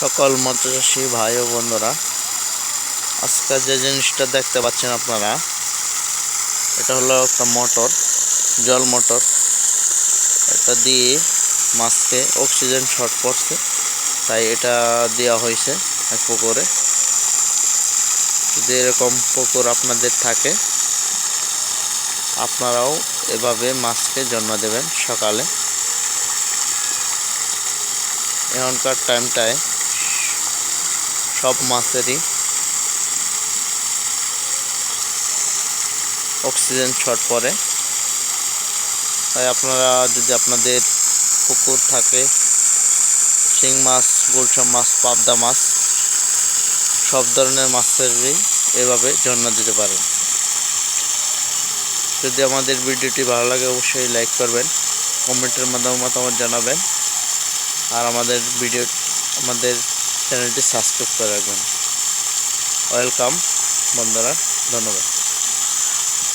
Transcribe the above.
সকল মৎস্যচাষী ভাই ও বন্ধুরা আজকে যে জিনিসটা দেখতে পাচ্ছেন আপনারা, এটা হলো একটা মোটর, জল মোটর। এটা দিয়ে মাছকে অক্সিজেন শর্ট পড়ছে তাই এটা দেওয়া হয়েছে এক পুকুরে। যদি এরকম পুকুর আপনাদের থাকে, আপনারাও এভাবে মাছকে জন্ম দেবেন সকালে। এখনকার টাইমটায় সব মাছেরই অক্সিজেন শর্ট পড়ে। তাই আপনারা যদি আপনাদের পুকুর থাকে, শিং মাছ গুলশা মাছ, পাবদা মাছ, সব ধরনের মাছেরই এভাবে জন্ম দিতে পারেন। যদি আমাদের ভিডিওটি ভালো লাগে, অবশ্যই লাইক করবেন, কমেন্টের মাধ্যমে মতামত জানাবেন। আর আমাদের ভিডিও, আমাদের চ্যানেলটি সাবস্ক্রাইব করে রাখবেন। ওয়েলকাম বন্ধুরা। ধন্যবাদ।